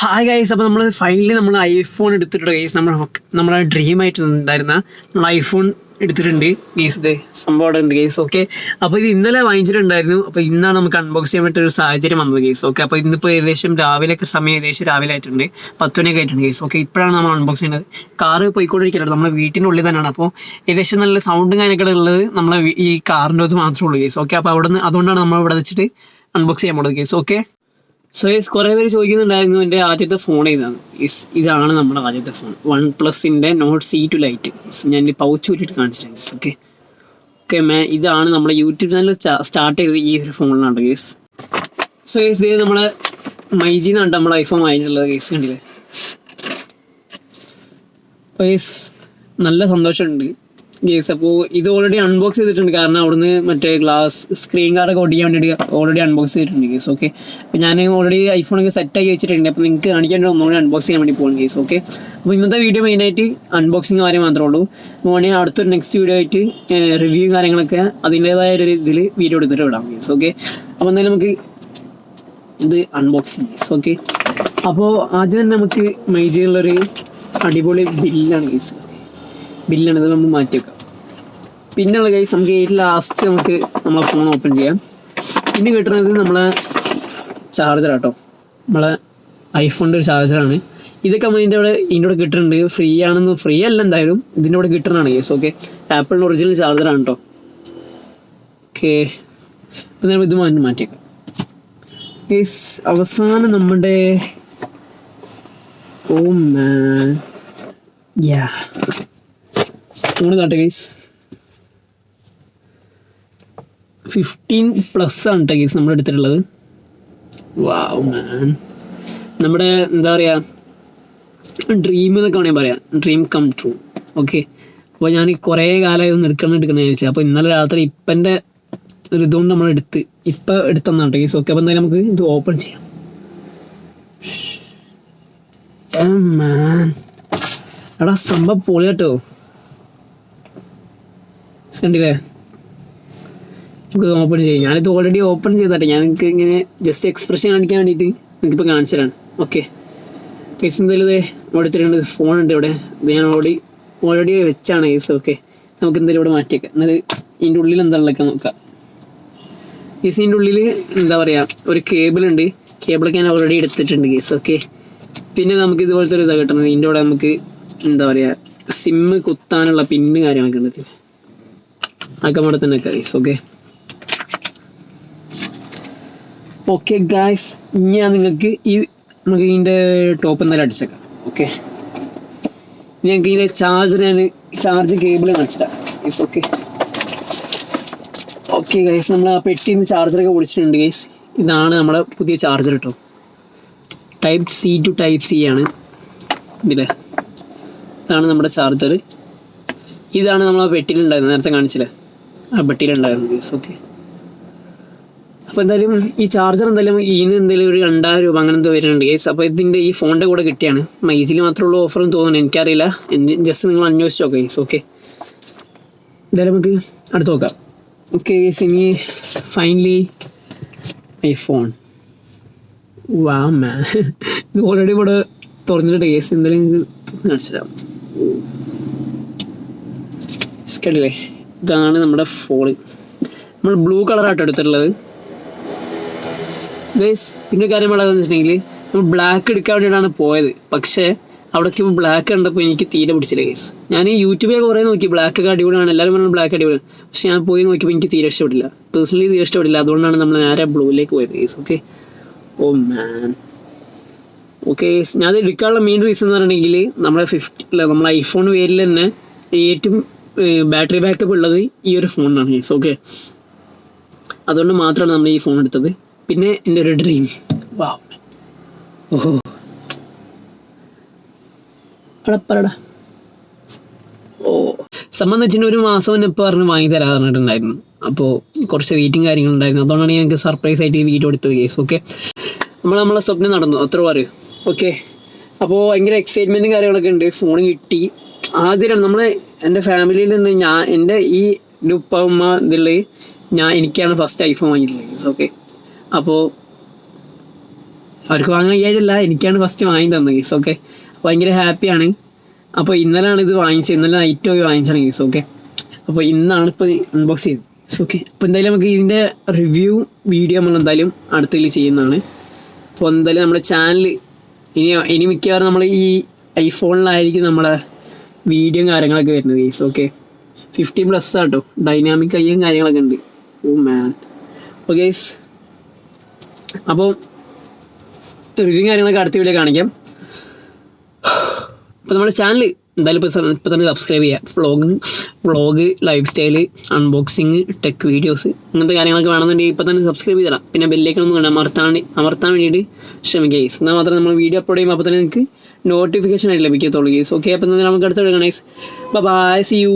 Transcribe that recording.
Hi guys അപ്പോൾ നമ്മൾ finally നമ്മൾ ഐഫോൺ എടുത്തിട്ടുണ്ട് ഗൈസ് നമ്മൾ നമ്മുടെ ഡ്രീം ആയിട്ട് ഉണ്ടായിരുന്ന നമ്മൾ ഐഫോൺ എടുത്തിട്ടുണ്ട്. ഗൈസ് ഇത് സംഭവം അവിടെ ഉണ്ട് ഗൈസ് ഓക്കെ അപ്പോൾ ഇത് ഇന്നലെ വാങ്ങിച്ചിട്ടുണ്ടായിരുന്നു. അപ്പോൾ ഇന്നാണ് നമുക്ക് അൺബോക്സ് ചെയ്യാൻ പറ്റിയ ഒരു സാഹചര്യം വന്നത് ഗൈസ് ഓക്കെ അപ്പോൾ ഇന്നിപ്പോൾ ഏകദേശം രാവിലെയൊക്കെ സമയം ഏകദേശം രാവിലെ ആയിട്ടുണ്ട്. പത്ത് മണിയൊക്കെ ആയിട്ടുണ്ട് ഗൈസ് ഓക്കെ ഇപ്പോഴാണ് നമ്മൾ അൺബോക്സ് ചെയ്യുന്നത്. കാറ് പോയിക്കൊണ്ടിരിക്കുന്നത് നമ്മുടെ വീട്ടിന്റെ ഉള്ളിൽ തന്നെയാണ്. അപ്പോൾ ഏകദേശം നല്ല സൗണ്ടും കാര്യങ്ങളൊക്കെ ഉള്ളത് നമ്മളെ ഈ കാറിന്റെ അകത്ത് മാത്രമേ ഉള്ളൂ ഗൈസ് ഓക്കെ അപ്പോൾ അവിടെ നിന്ന് അതുകൊണ്ടാണ് നമ്മൾ ഇവിടെ വെച്ചിട്ട് അൺബോക്സ് ചെയ്യാൻ പോകുന്നത് ഗൈസ് ഓക്കെ സോ യെസ് കുറേ പേര് ചോദിക്കുന്നുണ്ടായിരുന്നു എന്റെ ആദ്യത്തെ ഫോൺ ഏതാണ്? യെസ് ഇതാണ് നമ്മുടെ ആദ്യത്തെ ഫോൺ വൺ പ്ലസിന്റെ നോട്ട് സി ടു ലൈറ്റ് ഞാൻ പൗച്ച് ഊറ്റിട്ട് കാണിച്ചിട്ടുണ്ട് ഓക്കെ ഓക്കെ മാൻ ഇതാണ് നമ്മുടെ യൂട്യൂബ് ചാനൽ സ്റ്റാർട്ട് ചെയ്തത് ഈ ഒരു ഫോണിലാണ് യെസ് സോ യെസ് ഇത് നമ്മളെ മൈജിന്നാണ് നമ്മുടെ ഐഫോൺ വാങ്ങിയിട്ടുള്ളത് യെസ് കണ്ടില്ലേ? യെസ് നല്ല സന്തോഷമുണ്ട്. യെസ് അപ്പോൾ ഇത് ഓൾറെഡി അൺബോക്സ് ചെയ്തിട്ടുണ്ട്. കാരണം അവിടുന്ന് മറ്റേ ഗ്ലാസ് സ്ക്രീൻ കാർഡൊക്കെ ഒടിയാൻ വേണ്ടിയിട്ട് ഓൾറെഡി അൺബോക്സ് ചെയ്തിട്ടുണ്ട് കേസ് ഓക്കെ അപ്പോൾ ഞാൻ ഓൾറെഡി ഐഫോണൊക്കെ സെറ്റാക്കി വെച്ചിട്ടുണ്ട്. അപ്പോൾ നിങ്ങൾക്ക് കാണിക്കാൻ ഒന്നുകൂടി അൺബോക്സ് ചെയ്യാൻ വേണ്ടി പോകുന്നു കേസ് ഓക്കെ അപ്പോൾ ഇന്നത്തെ വീഡിയോ മെയിനായിട്ട് അൺബോക്സിങ് കാര്യം മാത്രമേ ഉള്ളൂ. വേണമെങ്കിൽ അടുത്തൊരു നെക്സ്റ്റ് വീഡിയോ ആയിട്ട് റിവ്യൂ കാര്യങ്ങളൊക്കെ അതിന്റേതായ ഒരു ഇതിൽ വീഡിയോ എടുത്തിട്ട് വിടാം കേസ് ഓക്കെ അപ്പോൾ എന്തായാലും നമുക്ക് ഇത് അൺബോക്സിങ് കേസ് ഓക്കെ അപ്പോൾ ആദ്യം തന്നെ നമുക്ക് മൈജിയുള്ളൊരു അടിപൊളി ബില്ലാണ് കേസ് ബില്ലാണ് ഇത് നമ്മൾ മാറ്റി വെക്കാം. പിന്നെയുള്ള കേസ് നമുക്ക് ഈ ലാസ്റ്റ് നമുക്ക് നമ്മളെ ഫോൺ ഓപ്പൺ ചെയ്യാം. പിന്നെ കിട്ടുന്നത് നമ്മളെ ചാർജർ കേട്ടോ നമ്മളെ ഐഫോണിന്റെ ഒരു ചാർജറാണ് ഇതൊക്കെ നമ്മൾ ഇതിന്റെ അവിടെ ഇതിന്റെ കൂടെ കിട്ടുന്നുണ്ട്. ഫ്രീ ആണെന്ന് ഫ്രീ അല്ല എന്തായാലും ഇതിന്റെ കൂടെ കിട്ടുന്നതാണ് കേസ് ഓക്കെ ആപ്പിളിന്റെ ഒറിജിനൽ ചാർജറാണ് കേട്ടോ ഓക്കെ അപ്പം നമ്മൾ ഇത് മാറ്റി മാറ്റിയേക്കാം കേസ് അവസാനം നമ്മുടെ ഓ മാൻ യാ ഫോണ് കാട്ടെ ഗൈസ് ഫിഫ്റ്റീൻ പ്ലസ് ആണ് കേട്ടോ ഗൈസ് നമ്മൾ എടുത്തിട്ടുള്ളത്. വാവ് മാൻ നമ്മുടെ എന്താ പറയുക ഡ്രീം എന്നൊക്കെ വേണമെങ്കിൽ പറയാം. ഡ്രീം കം ട്രൂ ഓക്കെ അപ്പോൾ ഞാൻ കുറേ കാലമായി ഒന്ന് എടുക്കണം എടുക്കണം വിചാരിച്ചു. അപ്പോൾ ഇന്നലെ രാത്രി ഇപ്പന്റെ ഒരു ഇതുകൊണ്ട് നമ്മൾ എടുത്ത് ഇപ്പം എടുത്തെന്നാണ് കേട്ടോ ഗൈസ് ഓക്കെ അപ്പോൾ എന്തായാലും നമുക്ക് ഇത് ഓപ്പൺ ചെയ്യാം. എടാ സംഭവം പൊളി കേട്ടോ കണ്ടില്ലേ? നമുക്ക് ഓപ്പൺ ചെയ്യാം. ഞാനിത് ഓൾറെഡി ഓപ്പൺ ചെയ്തട്ടെ ഞാൻ നിങ്ങൾക്ക് ഇങ്ങനെ ജസ്റ്റ് എക്സ്പ്രഷൻ കാണിക്കാൻ വേണ്ടിയിട്ട് നിങ്ങൾക്കിപ്പോൾ കാണിച്ചതാണ്. ഓക്കെ പൈസ എന്തായാലും ഇതേ എടുത്തിട്ടുണ്ട് ഫോൺ ഉണ്ട് ഇവിടെ. ഞാൻ ഓൾറെഡി ഓൾറെഡി വെച്ചാണ് കേസ് ഓക്കെ നമുക്ക് എന്തായാലും ഇവിടെ മാറ്റിയേക്കാം. എന്നാൽ ഇതിന്റെ ഉള്ളിൽ എന്താ ഉള്ളതൊക്കെ നോക്കാം. കേസ് ഇതിന്റെ ഉള്ളിൽ എന്താ പറയുക ഒരു കേബിൾ ഉണ്ട്. കേബിളൊക്കെ ഞാൻ ഓൾറെഡി എടുത്തിട്ടുണ്ട് കേസ് ഓക്കെ പിന്നെ നമുക്ക് ഇതുപോലത്തെ ഒരു ഇതാണ് കിട്ടുന്നത് ഇതിന്റെ കൂടെ നമുക്ക് എന്താ പറയുക സിമ്മ് കുത്താനുള്ള പിന്ന് കാര്യങ്ങളൊക്കെ ഉണ്ട്. അവിടെ തന്നെ കൈസ് ഓക്കെ ഓക്കെ ഗായ്സ് ഞാൻ നിങ്ങൾക്ക് ഈ നമുക്ക് ഇതിന്റെ ടോപ്പ് എന്തായാലും അടിച്ചേക്കാം ഓക്കെ ഞങ്ങൾക്ക് ഇതിന്റെ ചാർജർ ഞാൻ ചാർജ് കേബിൾ കാണിച്ചിട്ടാണ് ഗൈസ് ഓക്കെ ഓക്കെ ഗൈസ് നമ്മൾ ആ പെട്ടിയിൽ നിന്ന് ചാർജറൊക്കെ പൊളിച്ചിട്ടുണ്ട് ഗൈസ് ഇതാണ് നമ്മുടെ പുതിയ ചാർജർ കേട്ടോ type C to type C ആണ്. ഇതില്ലേ ഇതാണ് നമ്മുടെ ചാർജർ ഇതാണ് നമ്മൾ ആ പെട്ടിയിലുണ്ടായിരുന്നത് നേരത്തെ കാണിച്ചില്ലേ? ആ പെട്ടിയിലുണ്ടായിരുന്നു യൂസ് ഓക്കെ. അപ്പോൾ എന്തായാലും ഈ ചാർജർ എന്തായാലും ഇതിന് എന്തായാലും ഒരു രണ്ടായിരം രൂപ അങ്ങനത്തെ വരുന്നുണ്ട് ഗൈസ് അപ്പോൾ ഇതിന്റെ ഈ ഫോണിന്റെ കൂടെ കിട്ടിയാണ്. മൈസിൽ മാത്രമുള്ള ഓഫറും തോന്നുന്നു. എനിക്കറിയില്ല. ജസ്റ്റ് നിങ്ങൾ അന്വേഷിച്ച് ഗൈസ് ഓക്കെ. എന്തായാലും നമുക്ക് അടുത്ത് നോക്കാം. ഓക്കെ ഇനി ഫൈനലി ഐ ഫോൺ വാ മാ ഇത് ഓൾറെഡി ഇവിടെ തുറന്നിട്ട് കേസ് എന്തായാലും കാണിച്ചു തരാം കണ്ടില്ലേ ഇതാണ് നമ്മുടെ ഫോൺ നമ്മൾ ബ്ലൂ കളറായിട്ട് എടുത്തിട്ടുള്ളത്. പിന്നെ കാര്യം പറയാന്ന് വെച്ചിട്ടുണ്ടെങ്കിൽ നമ്മൾ ബ്ലാക്ക് എടുക്കാൻ വേണ്ടിയിട്ടാണ് പോയത്. പക്ഷേ അവിടെ ഇപ്പോൾ ബ്ലാക്ക് കണ്ടപ്പോൾ എനിക്ക് തീരെ പിടിച്ചില്ല ഗൈസ് ഞാൻ ഈ യൂട്യൂബിൽ കുറേ നോക്കി. ബ്ലാക്ക് ഒക്കെ അടിപൊളിയാണ്. എല്ലാവരും പറഞ്ഞു ബ്ലാക്ക് അടിപൊളിയാണ്. പക്ഷെ ഞാൻ പോയി നോക്കിയപ്പോൾ എനിക്ക് തീരെ ഇഷ്ടപ്പെടില്ല പേഴ്സണലി തീരെ ഇഷ്ടപ്പെടില്ല അതുകൊണ്ടാണ് നമ്മൾ നേരെ ബ്ലൂവിലേക്ക് പോയത് guys okay oh man okay ഞാൻ അത് എടുക്കാനുള്ള മെയിൻ റീസൺ എന്ന് പറഞ്ഞിട്ടുണ്ടെങ്കിൽ നമ്മുടെ ഫിഫ്റ്റി നമ്മുടെ ഐഫോൺ പേരിൽ തന്നെ ഏറ്റവും ബാറ്ററി ബാക്കപ്പ് ഉള്ളത് ഈ ഒരു ഫോണിനാണ് ഗൈസ് ഓക്കെ അതുകൊണ്ട് മാത്രമാണ് നമ്മൾ ഈ ഫോൺ എടുത്തത്. പിന്നെ എന്റെ ഒരു ഡ്രീം വാ ഓഹോ. ഓ. സംബന്ധം വെച്ചാൽ ഒരു മാസം ഇപ്പോൾ പറഞ്ഞ് വാങ്ങി തരാൻ പറഞ്ഞിട്ടുണ്ടായിരുന്നു. അപ്പോൾ കുറച്ച് വെയിറ്റിംഗ് കാര്യങ്ങളുണ്ടായിരുന്നു അതുകൊണ്ടാണ് ഞങ്ങൾക്ക് സർപ്രൈസ് ആയിട്ട് ഈ വീഡിയോ എടുത്തത് കേസ് ഓക്കെ നമ്മൾ നമ്മളെ സ്വപ്നം നടന്നു. അത്ര പറയൂ. ഓക്കെ അപ്പോൾ ഭയങ്കര എക്സൈറ്റ്മെന്റും കാര്യങ്ങളൊക്കെ ഉണ്ട്. ഫോൺ കിട്ടി. ആദ്യം നമ്മൾ എന്റെ ഫാമിലിയിൽ നിന്ന് ഞാൻ എന്റെ ഈ ഉപ്പ ഉമ്മ ഇതിൽ ഞാൻ എനിക്കാണ് ഫസ്റ്റ് ഐഫോൺ വാങ്ങിയിട്ടുള്ളത്. ഓക്കെ അപ്പോൾ അവർക്ക് വാങ്ങാൻ കഴിയാറില്ല. എനിക്കാണ് ഫസ്റ്റ് വാങ്ങി തന്നത്. ഗീസ് ഓക്കെ ഭയങ്കര ഹാപ്പിയാണ് അപ്പോൾ ഇന്നലെയാണ് ഇത് വാങ്ങിച്ചത്. ഇന്നലെ നൈറ്റ് പോയി വാങ്ങിച്ചാണ് ഗീസ് ഓക്കെ അപ്പോൾ ഇന്നാണ് ഇപ്പോൾ അൺബോക്സ് ചെയ്തത്. ഓക്കെ അപ്പോൾ എന്തായാലും നമുക്ക് ഇതിന്റെ റിവ്യൂ വീഡിയോ നമ്മൾ എന്തായാലും അടുത്തതിൽ ചെയ്യുന്നതാണ്. അപ്പോൾ എന്തായാലും നമ്മുടെ ചാനൽ ഇനി ഇനി മിക്കവാറും നമ്മൾ ഈ ഐഫോണിലായിരിക്കും നമ്മളെ വീഡിയോ കാര്യങ്ങളൊക്കെ വരുന്നത് guys okay fifty plus auto dynamic കയ്യും കാര്യങ്ങളൊക്കെ ഉണ്ട്. ഓ മാൻ ഓക്കെ അപ്പോൾ റിവ്യൂ കാര്യങ്ങളൊക്കെ അടുത്ത വീഡിയോ കാണിക്കാം. അപ്പോൾ നമ്മുടെ ചാനൽ എന്തായാലും ഇപ്പോൾ ഇപ്പോൾ തന്നെ സബ്സ്ക്രൈബ് ചെയ്യുക vlog vlog lifestyle unboxing tech videos അങ്ങനത്തെ കാര്യങ്ങളൊക്കെ വേണമെന്നുണ്ടെങ്കിൽ ഇപ്പോൾ തന്നെ സബ്സ്ക്രൈബ് ചെയ്തതാണ് പിന്നെ ബെല്ലേക്കൊന്നും വേണം അമർത്താൻ അമർത്താൻ വേണ്ടിയിട്ട് ക്ഷമിക്കുക ഗൈസ് എന്നാൽ മാത്രമേ നമ്മൾ വീഡിയോ അപ്ലോഡ് ചെയ്യുമ്പോൾ അപ്പോൾ തന്നെ നിങ്ങൾക്ക് നോട്ടിഫിക്കേഷൻ ആയിട്ട് ലഭിക്കത്തുള്ളൂ ഗൈസ് ഓക്കെ അപ്പോൾ നമുക്ക് അടുത്ത ഗൈസ് ബൈ സി യു